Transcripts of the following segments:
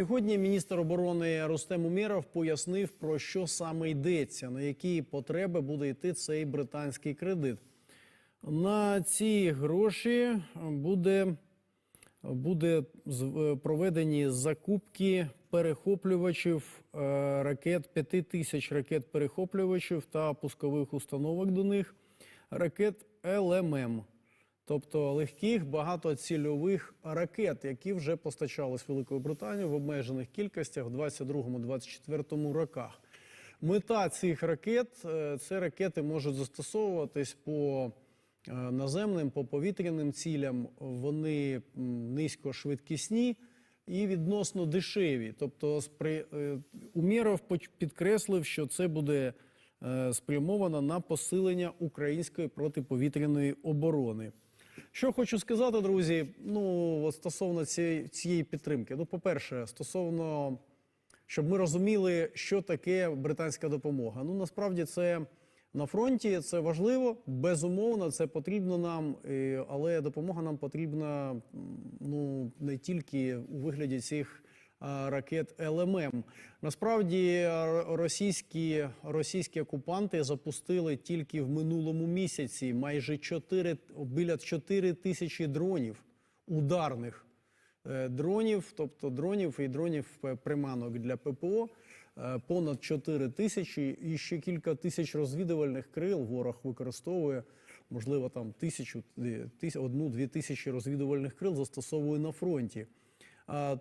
Сьогодні міністр оборони Рустем Умєров пояснив, про що саме йдеться, на які потреби буде йти цей британський кредит. На ці гроші буде, буде е, проведені закупки перехоплювачів е, ракет 5 тисяч ракет перехоплювачів та пускових установок до них ракет ЛММ. Тобто легких багатоцільових ракет, які вже постачались Великою Британією в обмежених кількостях в 22-24 роках. Мета цих ракет е, це ракети можуть застосовуватись по е, наземним, по повітряним цілям. Вони низькошвидкісні і відносно дешеві. Тобто, е, Умєров підкреслив, що це буде спрямовано на посилення української протиповітряної оборони. Що хочу сказати, друзі, ну стосовно цієї, цієї підтримки. Ну, по-перше, стосовно, щоб ми розуміли, що таке британська допомога. Ну, насправді це на фронті, це важливо, безумовно, це потрібно нам, е, але допомога нам потрібна ну, не тільки у вигляді цих ракет ЛММ. Насправді російські, російські окупанти запустили тільки в минулому місяці майже 4, біля 4 тисячі дронів ударних е, дронів, тобто дронів і дронів е, приманок для ППО. е, Понад 4 тисячі і ще кілька тисяч розвідувальних крил ворог використовує. Можливо, там тисячу, дві- одну-дві тисячі розвідувальних крил застосовує на фронті.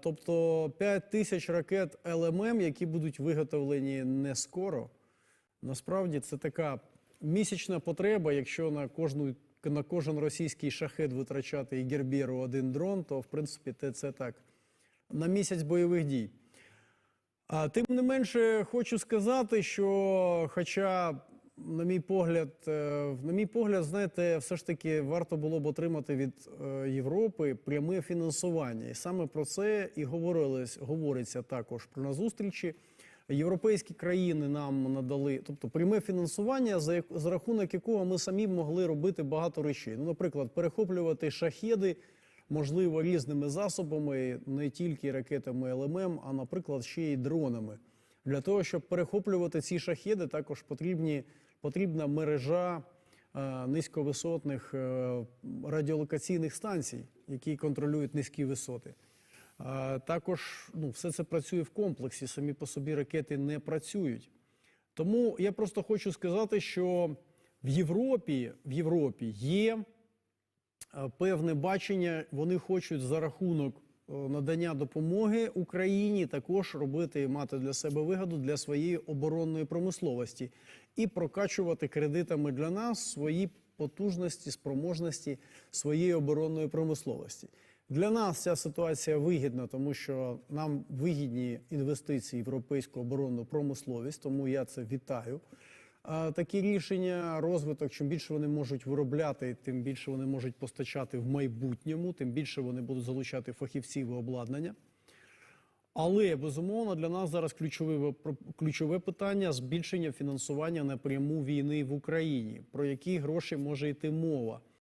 Тобто 5 тисяч ракет ЛММ, які будуть виготовлені не скоро. Насправді це така місячна потреба. Якщо на кожну на кожен російський шахет витрачати і гербєру один дрон, то в принципі це так на місяць бойових дій. А тим не менше, хочу сказати, що, хоча, на мій погляд, е, на мій погляд, знаєте, все ж таки варто було б отримати від е, Європи пряме фінансування. І саме про це і говорилось, говориться також про на зустрічі. Європейські країни нам надали, тобто пряме фінансування, за, як- за рахунок якого ми самі могли робити багато речей. Ну, наприклад, перехоплювати шахеди, можливо, різними засобами, не тільки ракетами ЛММ, а, наприклад, ще й дронами. Для того, щоб перехоплювати ці шахеди, також потрібні, потрібна мережа е, низьковисотних е, радіолокаційних станцій, які контролюють низькі висоти. Е, Також ну, все це працює в комплексі, самі по собі ракети не працюють. Тому я просто хочу сказати, що в Європі, в Європі є певне бачення. Вони хочуть за рахунок надання допомоги Україні також робити і мати для себе вигоду для своєї оборонної промисловості і прокачувати кредитами для нас свої потужності, спроможності своєї оборонної промисловості. Для нас ця ситуація вигідна, тому що нам вигідні інвестиції в європейську оборонну промисловість, тому я це вітаю. Такі рішення, розвиток, чим більше вони можуть виробляти, тим більше вони можуть постачати в майбутньому, тим більше вони будуть залучати фахівців і обладнання. Але безумовно для нас зараз ключове, ключове питання збільшення фінансування напряму війни в Україні. Про які гроші може йти мова?